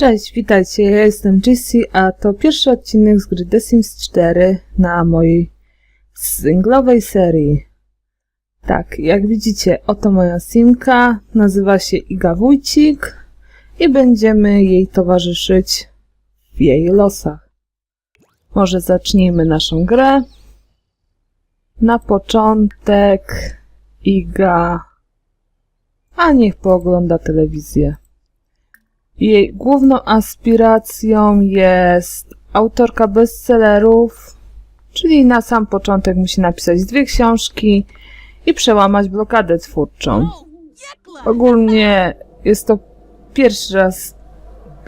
Cześć, witajcie, ja jestem Jissy, a to pierwszy odcinek z gry The Sims 4 na mojej singlowej serii. Tak, jak widzicie, oto moja simka, nazywa się Iga Wójcik i będziemy jej towarzyszyć w jej losach. Może zacznijmy naszą grę. Na początek Iga... A niech poogląda telewizję. Jej główną aspiracją jest autorka bestsellerów, czyli na sam początek musi napisać dwie książki i przełamać blokadę twórczą. Ogólnie jest to pierwszy raz,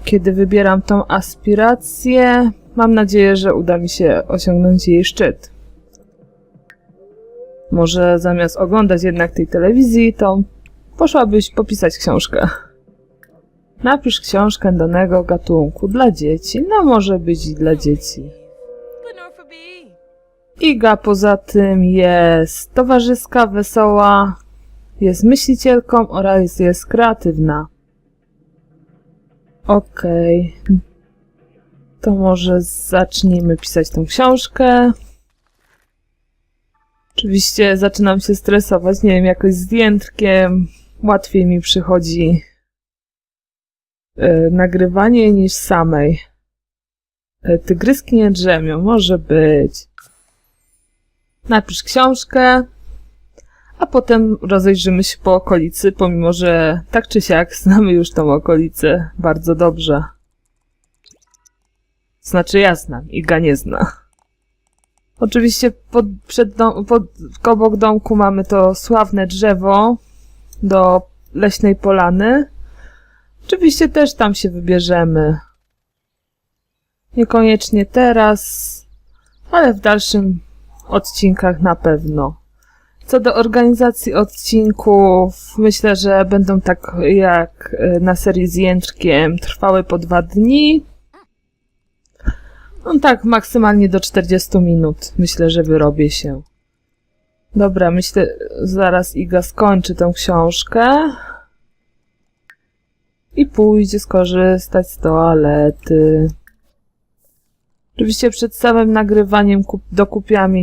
kiedy wybieram tą aspirację. Mam nadzieję, że uda mi się osiągnąć jej szczyt. Może zamiast oglądać jednak tej telewizji, to poszłabyś popisać książkę. Napisz książkę danego gatunku dla dzieci. No może być i dla dzieci. Iga poza tym jest towarzyska, wesoła, jest myślicielką oraz jest kreatywna. Okej. To może zacznijmy pisać tą książkę. Oczywiście zaczynam się stresować, nie wiem, jakoś z jędrkiem łatwiej mi przychodzi nagrywanie niż samej. E, Tygryski nie drzemią, może być. Napisz książkę, a potem rozejrzymy się po okolicy, pomimo że tak czy siak znamy już tą okolicę bardzo dobrze. Znaczy ja znam, Iga nie zna. Oczywiście pod, przed dom, pod, obok domku mamy to sławne drzewo do leśnej polany. Oczywiście też tam się wybierzemy. Niekoniecznie teraz, ale w dalszym odcinkach na pewno. Co do organizacji odcinków, myślę, że będą tak jak e, na serii z Jędrkiem, trwały po dwa dni. No tak, maksymalnie do 40 minut. Myślę, że wyrobię się. Dobra, myślę, zaraz Iga skończy tę książkę. I pójdzie skorzystać z toalety. Oczywiście przed samym nagrywaniem kup- dokupiłam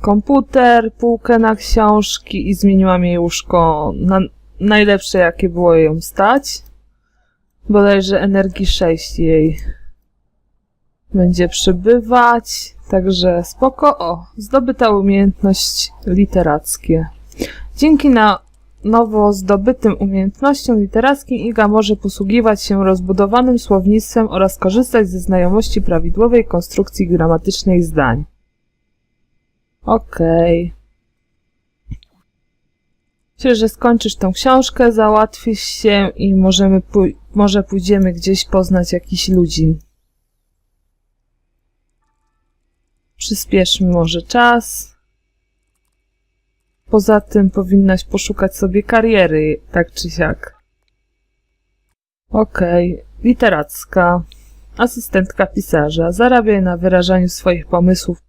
komputer, półkę na książki i zmieniłam jej łóżko na najlepsze, jakie było ją stać. Bodajże energii 6 jej będzie przybywać, także spoko. O, zdobyta umiejętność literackie. Dzięki na nowo zdobytym umiejętnościom literackim Iga może posługiwać się rozbudowanym słownictwem oraz korzystać ze znajomości prawidłowej konstrukcji gramatycznej zdań. Okej. Myślę, że skończysz tą książkę, załatwisz się i możemy pój- może pójdziemy gdzieś poznać jakichś ludzi. Przyspieszmy może czas. Poza tym powinnaś poszukać sobie kariery, tak czy siak. Okej, literacka. Asystentka pisarza. Zarabiaj na wyrażaniu swoich pomysłów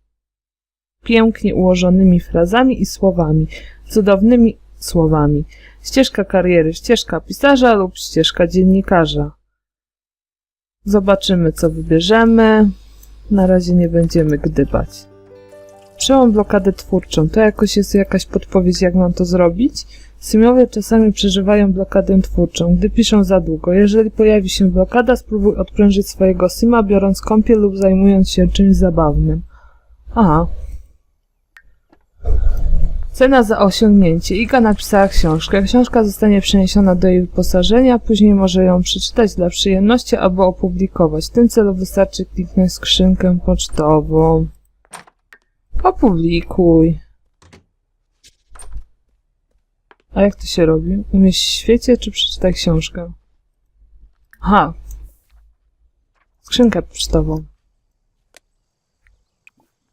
pięknie ułożonymi frazami i słowami, cudownymi słowami. Ścieżka kariery, ścieżka pisarza lub ścieżka dziennikarza. Zobaczymy, co wybierzemy. Na razie nie będziemy gdybać. Przełam blokadę twórczą. To jakoś jest jakaś podpowiedź, jak mam to zrobić? Symiowie czasami przeżywają blokadę twórczą, gdy piszą za długo. Jeżeli pojawi się blokada, spróbuj odprężyć swojego sima, biorąc kąpiel lub zajmując się czymś zabawnym. Aha. Cena za osiągnięcie. Iga napisała książkę. Książka zostanie przeniesiona do jej wyposażenia, później może ją przeczytać dla przyjemności albo opublikować. W tym celu wystarczy kliknąć skrzynkę pocztową. Opublikuj. A jak to się robi? Umieść w świecie, czy przeczytaj książkę? Aha. Skrzynkę pocztową.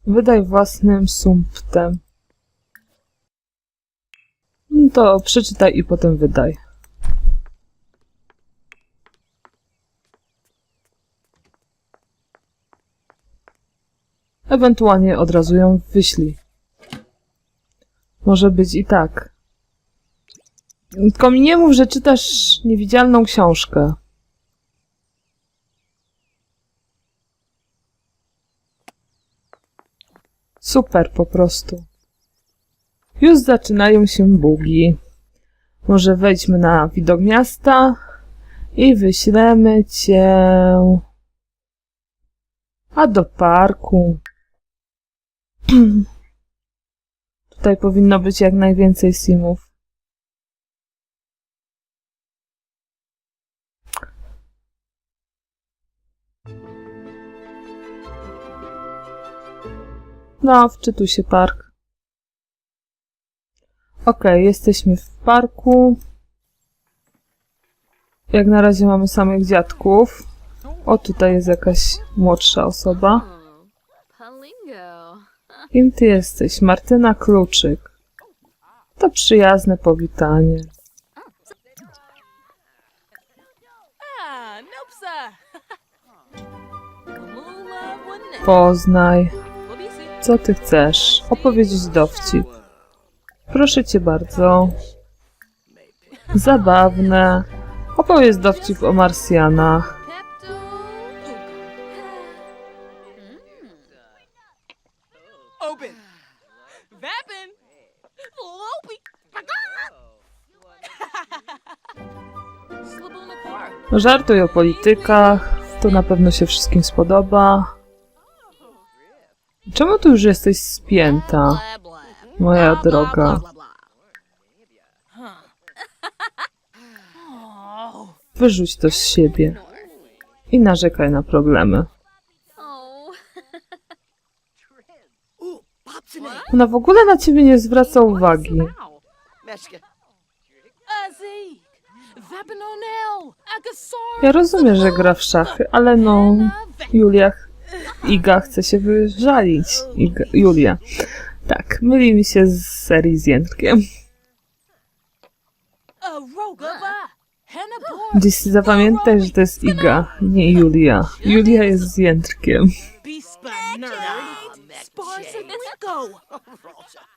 Wydaj własnym sumptem. No to przeczytaj i potem wydaj. Ewentualnie od razu ją wyślij. Może być i tak. Tylko mi nie mów, że czytasz niewidzialną książkę. Super po prostu. Już zaczynają się bugi. Może wejdźmy na widok miasta i wyślemy cię a do parku. Tutaj powinno być jak najwięcej simów. No, wczytuj się park. Okej, jesteśmy w parku. Jak na razie mamy samych dziadków. O, tutaj jest jakaś młodsza osoba. Kim ty jesteś? Martyna Kluczyk. To przyjazne powitanie. Ah, wouldn't Poznaj. Co ty chcesz? Opowiedzieć dowcip. Proszę cię bardzo. Zabawne. Opowiedz dowcip o Marsjanach. Żartuj o politykach. To na pewno się wszystkim spodoba. Czemu tu już jesteś spięta, moja droga? Wyrzuć to z siebie i narzekaj na problemy. Ona w ogóle na ciebie nie zwraca uwagi. Ja rozumiem, że gra w szachy, ale no... Julia... Iga chce się wyżalić. Iga, Julia. Tak, myli mi się z serii z Jędrkiem. Dziś zapamiętaj, że to jest Iga, nie Julia. Julia jest z Jędrkiem. Spars and Rico.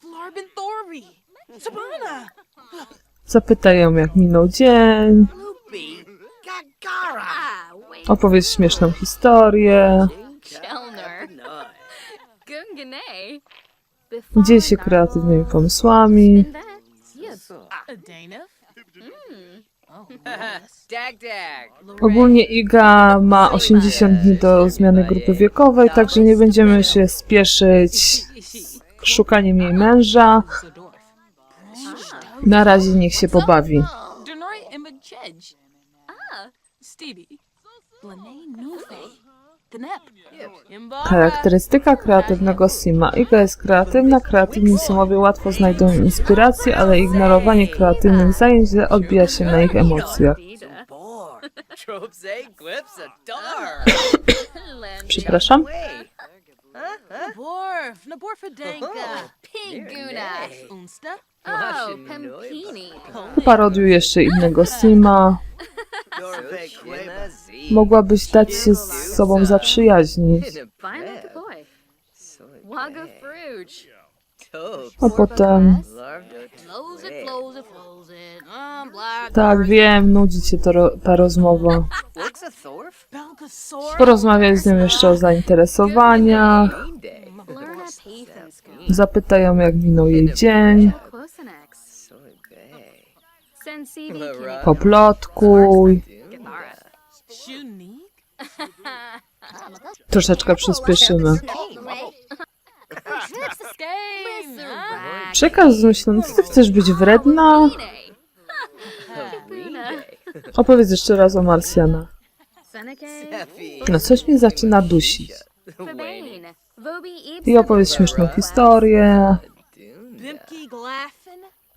Flarbin Thorby. Sabana. Zapytaj ją, jak minął dzień. Opowiedz śmieszną historię. Dziel się kreatywnymi pomysłami. Ogólnie Iga ma 80 dni do zmiany grupy wiekowej, także nie będziemy się spieszyć z szukaniem jej męża. Na razie niech się pobawi. Stevie. Gnep. Charakterystyka kreatywnego Sima. Iga jest kreatywna, kreatywni Simowie łatwo znajdą inspirację, ale ignorowanie kreatywnych zajęć źle odbija się na ich emocjach. Przepraszam? Way. Naborf. Naborfadanka. Pinguna. Unsta. Pempini. Parodiuj jeszcze innego Sima. Mogłabyś dać się z sobą zaprzyjaźnić. Boy. Waga Fruge. A potem... It, it, it. Um, black. Tak, wiem, nudzi cię to ro- ta rozmowa. Porozmawiaj z nią jeszcze o zainteresowaniach. School. Zapytaj ją, jak minął jej dzień. Poplotkuj. Githara. Shunique. Troszeczkę przyspieszymy. Przekaz myśląc, ty chcesz być wredna? Opowiedz jeszcze raz o. Effie. No coś mnie zaczyna dusić. I opowiedz śmieszną historię.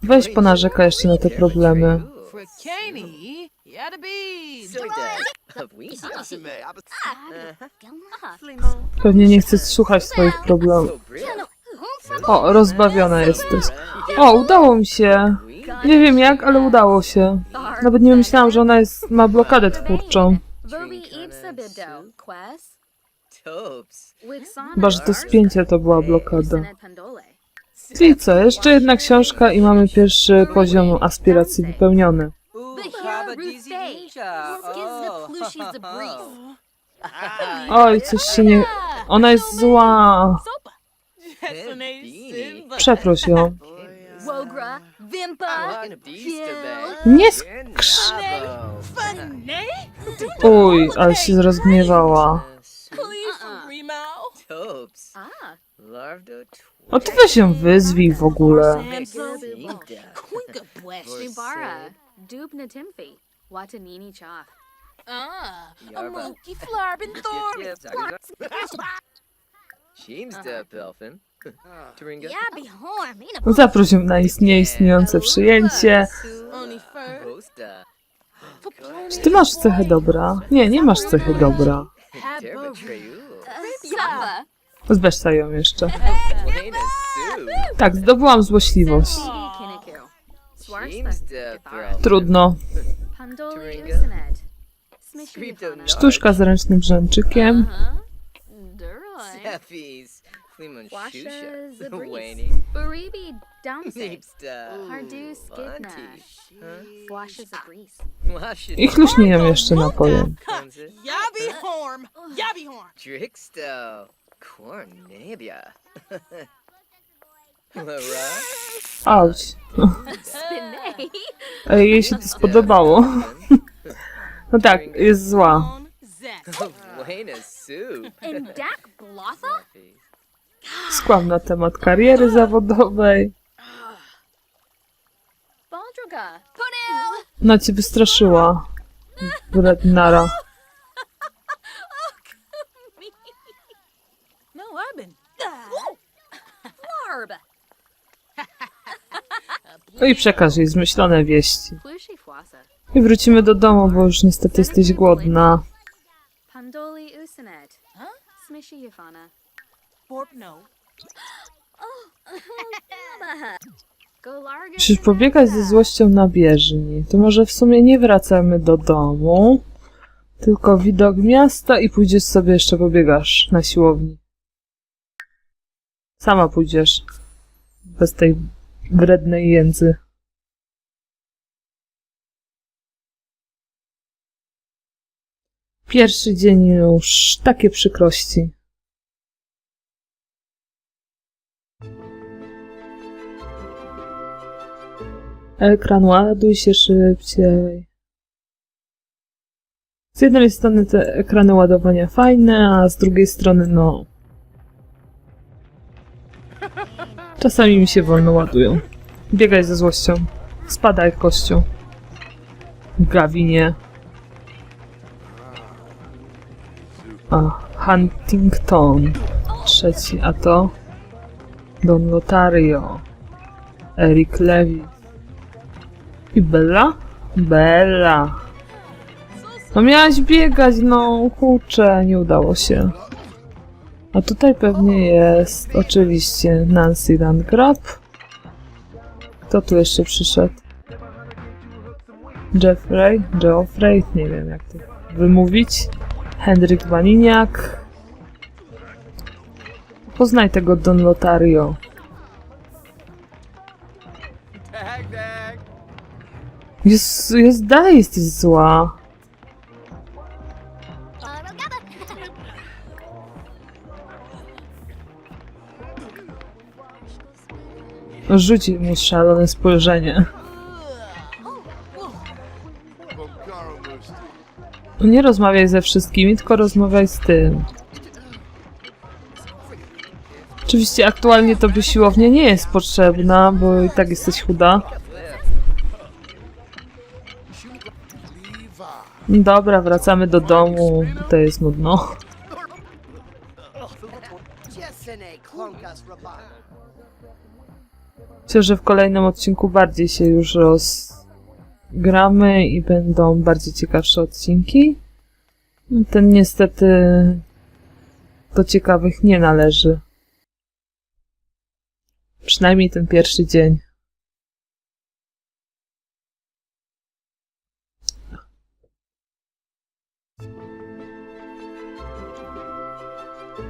Weź ponarzeka jeszcze na te problemy. Pewnie nie chcesz słuchać swoich problemów. O, rozbawiona jesteś. O, udało mi się. Nie wiem jak, ale udało się. Nawet nie myślałam, że ona jest, ma blokadę twórczą. Chyba, że to spięcie to była blokada. I co, jeszcze jedna książka i mamy pierwszy poziom aspiracji wypełniony. Oj, coś się nie... Ona jest zła. Przeproś ją. Nie skrz... Uj, ale się. Please, Uh-uh. Remo. Topes. Ah, Larvdo O, ty weź ją wyzwij w ogóle. Quinka bless. Dubara, Dub Natimfi, Watanini Chaf. Ah, a Yarba. mookie flarbin thorn. Yep, yep, Sheems the Belfin. Taringa. Yabi Horn, Zaproś ją na ist- nieistniejące przyjęcie. Czy ty masz cechę dobra? Nie, nie masz cechy dobra. Derba Treyu. Sapa, Zbeszta ją jeszcze. Tak, zdobyłam złośliwość. Belfin. Trudno. Sztuczka z ręcznym brzęczykiem. I chluśnij ją jeszcze napojem. Cornabia. Lara. Auć. Ej, jej się to spodobało. No tak, jest zła. And Dak Blotha? Skłam na temat kariery zawodowej. Baldruga. No cię wystraszyła. Wrednara. No i przekaż jej zmyślone wieści. I wrócimy do domu, bo już niestety jesteś głodna. No. Larga. Musisz pobiegać ze złością na bieżni. To może w sumie nie wracamy do domu, tylko widok miasta i pójdziesz sobie jeszcze pobiegasz na siłowni. Sama pójdziesz. Bez tej wrednej jędzy. Pierwszy dzień już takie przykrości. Ekran ładuj się szybciej. Z jednej strony te ekrany ładowania fajne, a z drugiej strony no... Czasami mi się wolno ładują. Biegaj ze złością. Spadaj kością. Gawinie. A, Huntington. Trzeci, a to... Don Lotario. Eric Levy. I Bella? Bella. No miałaś biegać, no kurczę, nie udało się. A tutaj pewnie jest oczywiście Nancy Landgrab. Kto tu jeszcze przyszedł? Jeffrey? Geoffrey? Nie wiem jak to wymówić. Henryk Waniniak. Poznaj tego Don Lotario. Jest, jest dalej jesteś zła. Rzuci mu szalone spojrzenie. Nie rozmawiaj ze wszystkimi, tylko rozmawiaj z tym. Oczywiście aktualnie tobie siłownia nie jest potrzebna, bo i tak jesteś chuda. Dobra, wracamy do domu. Tutaj jest nudno. Myślę, że w kolejnym odcinku bardziej się już rozgramy i będą bardziej ciekawsze odcinki. Ten niestety do ciekawych nie należy. Przynajmniej ten pierwszy dzień.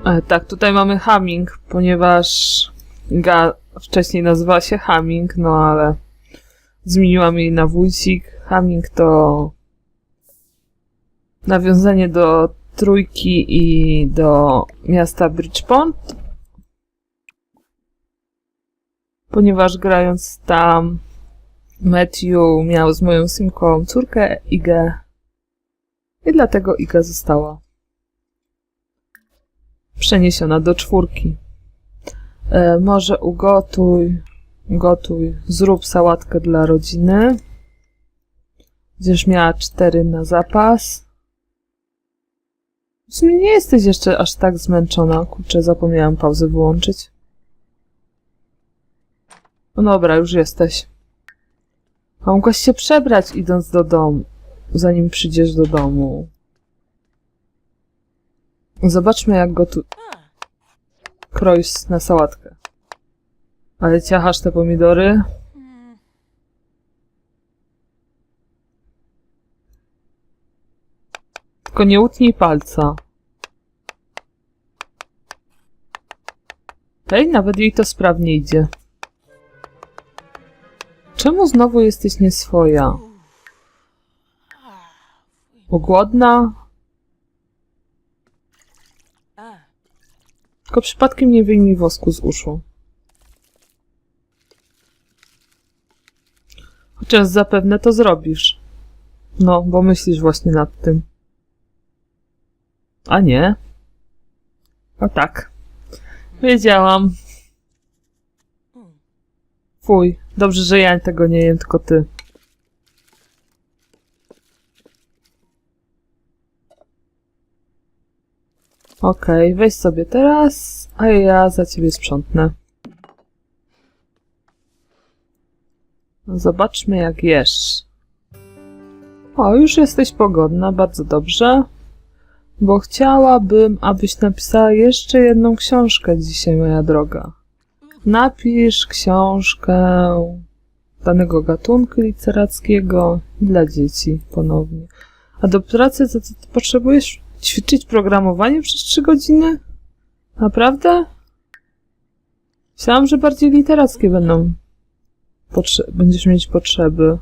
E, tak, tutaj mamy Humming, ponieważ Ga wcześniej nazywała się Humming, no ale zmieniłam jej na Wójcik. Humming to nawiązanie do trójki i do miasta Bridgeport. ponieważ grając tam Matthew miał z moją Simką córkę Igę i dlatego Iga została przeniesiona do czwórki. E, może ugotuj, gotuj, zrób sałatkę dla rodziny. Będziesz miała cztery na zapas. W sumie nie jesteś jeszcze aż tak zmęczona. Kurczę, zapomniałam pauzę wyłączyć. No dobra, już jesteś. A mogłaś się przebrać idąc do domu, zanim przyjdziesz do domu. Zobaczmy, jak go tu kroisz na sałatkę. Ale ciachasz te pomidory. Tylko nie utnij palca. Ej, nawet jej to sprawnie idzie. Czemu znowu jesteś nieswoja? Bo głodna? Ah. Tylko przypadkiem nie wyjmij wosku z uszu. Chociaż zapewne to zrobisz. No, bo myślisz właśnie nad tym. A nie? O tak. Wiedziałam. Fuj, dobrze, że ja tego nie jem, tylko ty. Okej, weź sobie teraz, a ja za ciebie sprzątnę. Zobaczmy, jak jesz. O, już jesteś pogodna, bardzo dobrze. Bo chciałabym, abyś napisała jeszcze jedną książkę dzisiaj, moja droga. Napisz książkę danego gatunku literackiego dla dzieci ponownie. A do pracy to, to, to potrzebujesz ćwiczyć programowanie przez 3 godziny? Naprawdę? Myślałam, że bardziej literackie będą. Potrze- będziesz mieć potrzeby.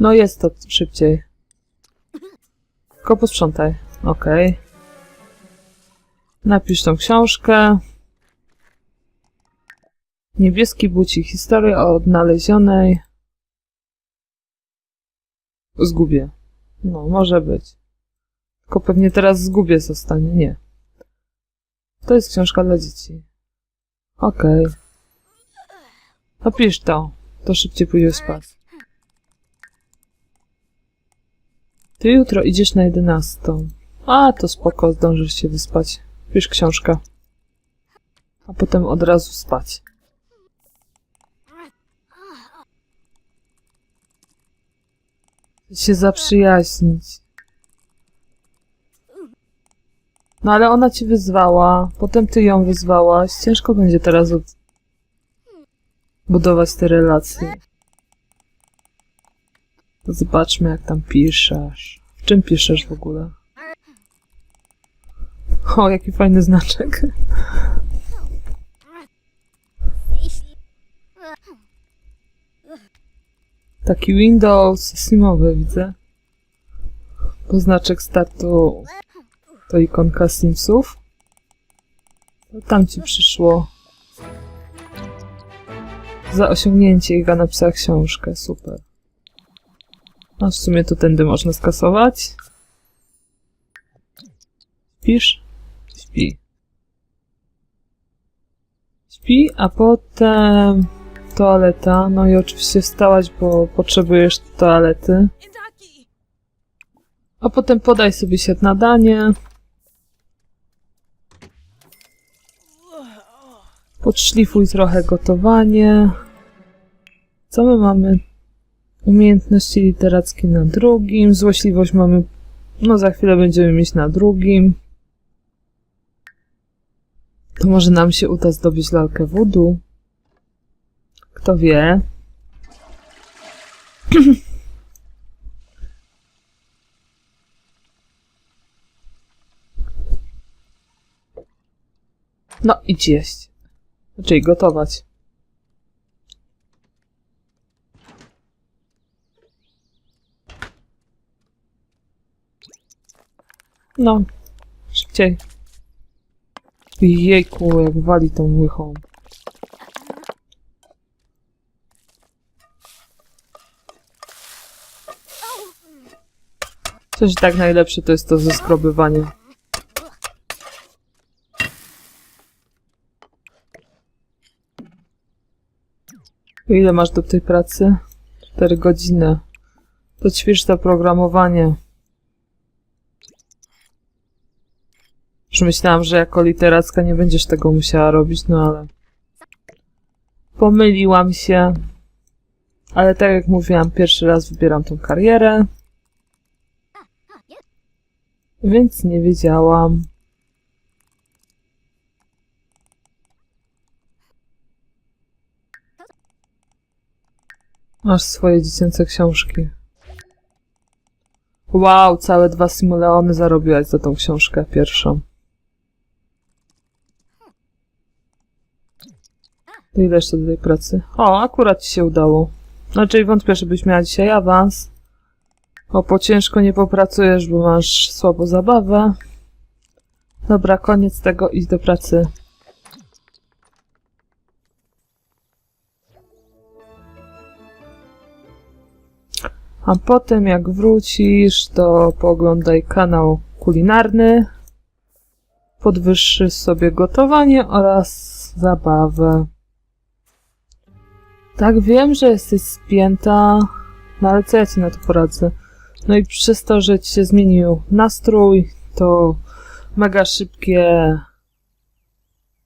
No jest to szybciej. Tylko posprzątaj. Okej. Napisz tą książkę. Niebieski buci. Historia o odnalezionej zgubie. No, może być. Tylko pewnie teraz zgubie zostanie. Nie. To jest książka dla dzieci. Okej. Napisz to. To szybciej pójdziesz spać. Ty jutro idziesz na jedenastą. A, to spoko, zdążysz się wyspać. Pisz książkę. A potem od razu spać. Się zaprzyjaźnić. No ale ona ci wyzwała, potem ty ją wyzwałaś. Ciężko będzie teraz od... budować te relacje. Zobaczmy, jak tam piszesz. W czym piszesz w ogóle? O, jaki fajny znaczek. Taki Windows Simowy widzę. To znaczek startu to ikonka Simsów. Tam ci przyszło. Za osiągnięcie Iga napisała książkę. Super. A w sumie to tędy można skasować. Śpisz? Śpi. Śpi, a potem toaleta. No i oczywiście wstałaś, bo potrzebujesz toalety. A potem podaj sobie śniadanie. Podszlifuj trochę gotowanie. Co my mamy? Umiejętności literackie na drugim. Złośliwość mamy. No, za chwilę będziemy mieć na drugim. To może nam się uda zdobyć lalkę voodoo. Kto wie? No, idź jeść. Czyli gotować. No, Szybciej. Jejku, jak wali tą łychą. Coś tak najlepsze to jest to zeskrobywanie. Ile masz do tej pracy? 4 godziny. To ćwicz to programowanie. Już myślałam, że jako literacka nie będziesz tego musiała robić, no ale... Pomyliłam się. Ale tak jak mówiłam, pierwszy raz wybieram tą karierę. Więc nie wiedziałam. Masz swoje dziecięce książki. Wow, całe dwa simuleony zarobiłaś za tą książkę pierwszą. Ile jeszcze do tej pracy? O, akurat ci się udało. Znaczy wątpię, żebyś miała dzisiaj awans. O, po ciężko nie popracujesz, bo masz słabo zabawę. Dobra, koniec tego, idź do pracy. A potem jak wrócisz, to pooglądaj kanał kulinarny. Podwyższysz sobie gotowanie oraz zabawę. Tak, wiem, że jesteś spięta, no ale co ja ci na to poradzę? No i przez to, że ci się zmienił nastrój, to mega szybkie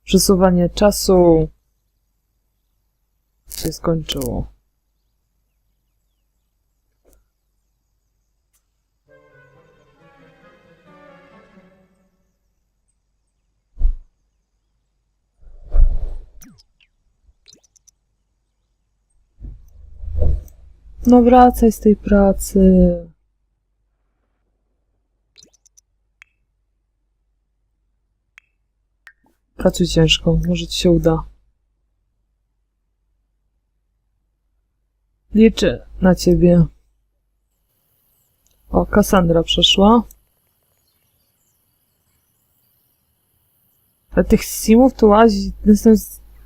przesuwanie czasu się skończyło. No wracaj z tej pracy. Pracuj ciężko, może ci się uda. Liczę na ciebie. O, Kassandra przeszła. Ale tych simów tu łazi. Jestem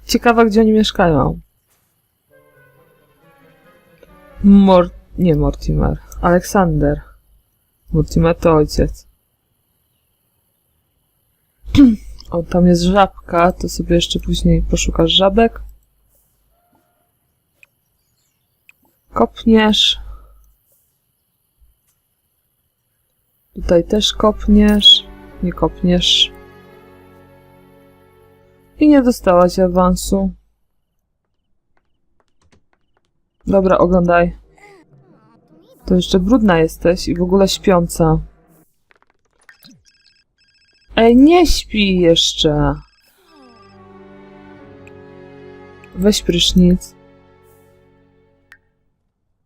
ciekawa, gdzie oni mieszkają. Mor... nie Mortimer. Aleksander. Mortimer to ojciec. o, tam jest żabka, to sobie jeszcze później poszukasz żabek. Kopniesz. Tutaj też kopniesz. Nie kopniesz. I nie dostałaś awansu. Dobra, oglądaj. To jeszcze brudna jesteś i w ogóle śpiąca. Ej, nie śpi jeszcze. Weź prysznic.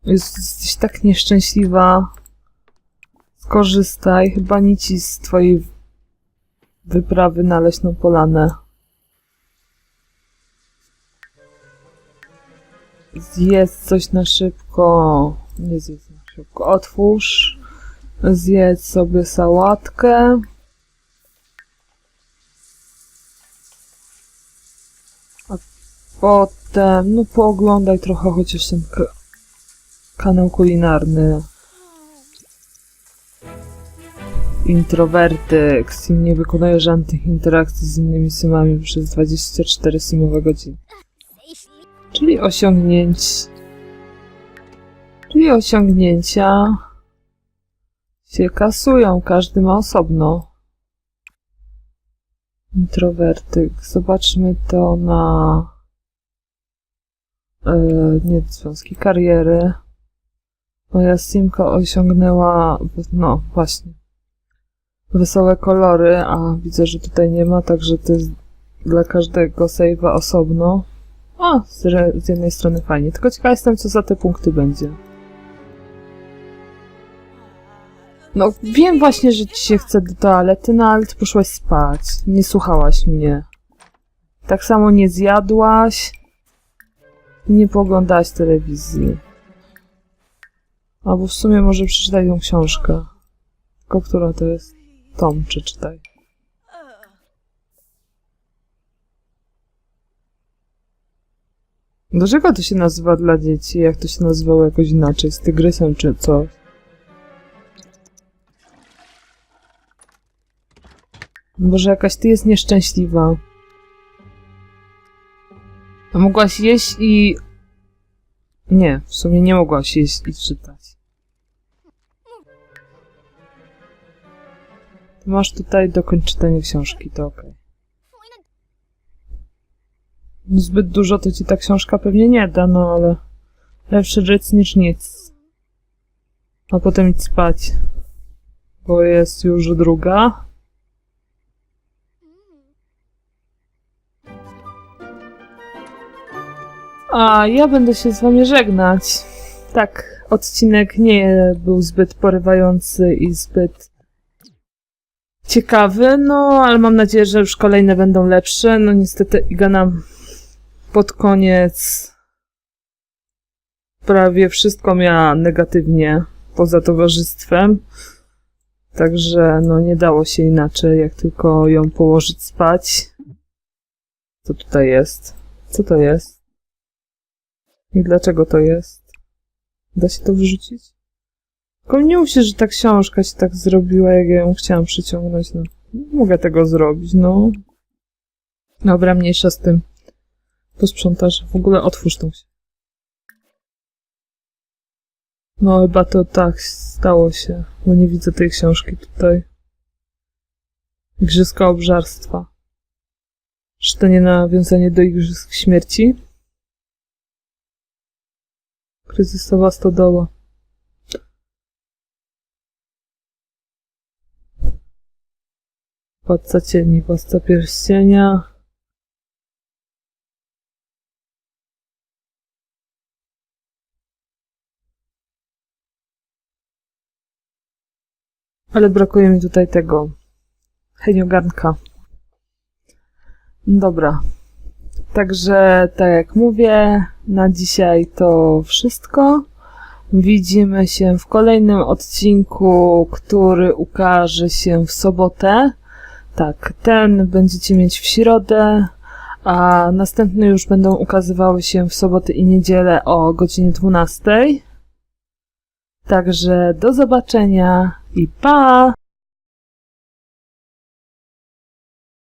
Jest- Jesteś tak nieszczęśliwa. Skorzystaj. Chyba nici z twojej wyprawy na leśną polanę. Zjedz coś na szybko. Nie zjedz na szybko. Otwórz. Zjedz sobie sałatkę. A potem, no pooglądaj trochę chociaż ten ka- kanał kulinarny. Introwertyk. Sim nie wykonuje żadnych interakcji z innymi simami przez 24 simowe godziny. Czyli osiągnięć. Czyli osiągnięcia się kasują, każdy ma osobno. Introwertyk. Zobaczmy to na e, nie związki kariery. Moja simka osiągnęła, no właśnie, wesołe kolory, a widzę, że tutaj nie ma, także to jest dla każdego save'a osobno. O, z, jednej strony fajnie. Tylko ciekawa jestem, co za te punkty będzie. No, wiem właśnie, że ci się chce do toalety, no ale ty poszłaś spać. Nie słuchałaś mnie. Tak samo nie zjadłaś. I nie poglądałaś telewizji. Albo w sumie może przeczytaj tą książkę. Tylko która to jest? Tom, przeczytaj. Dlaczego to się nazywa dla dzieci? Jak to się nazywało jakoś inaczej? Z tygrysem czy co? Może jakaś ty jest nieszczęśliwa. A mogłaś jeść i... Nie, w sumie nie mogłaś jeść i czytać. Masz tutaj dokończ czytanie książki, to okej. Zbyt dużo to ci ta książka pewnie nie da, no ale lepsze rzec niż nic. A potem idź spać, bo jest już druga. A ja będę się z wami żegnać. Tak, odcinek nie był zbyt porywający i zbyt ciekawy, no ale mam nadzieję, że już kolejne będą lepsze. No niestety Iga nam pod koniec prawie wszystko miała negatywnie poza towarzystwem. Także no nie dało się inaczej, jak tylko ją położyć spać. Co tutaj jest? Co to jest? I dlaczego to jest? Da się to wyrzucić? Mów się, że ta książka się tak zrobiła, jak ja ją chciałam przyciągnąć. No, mogę tego zrobić, no. Dobra, mniejsza z tym. Posprzątasz. W ogóle otwórz tą się. No, chyba to tak stało się, bo nie widzę tej książki tutaj. Igrzyska obżarstwa. Czy to nie nawiązanie do Igrzysk Śmierci? Kryzysowa stodoła. Władca cieni, władca pierścienia. Ale brakuje mi tutaj tego heniogarnka. Dobra. Także, tak jak mówię, na dzisiaj to wszystko. Widzimy się w kolejnym odcinku, który ukaże się w sobotę. Tak, ten będziecie mieć w środę, a następne już będą ukazywały się w soboty i niedzielę o godzinie 12. Także do zobaczenia i pa!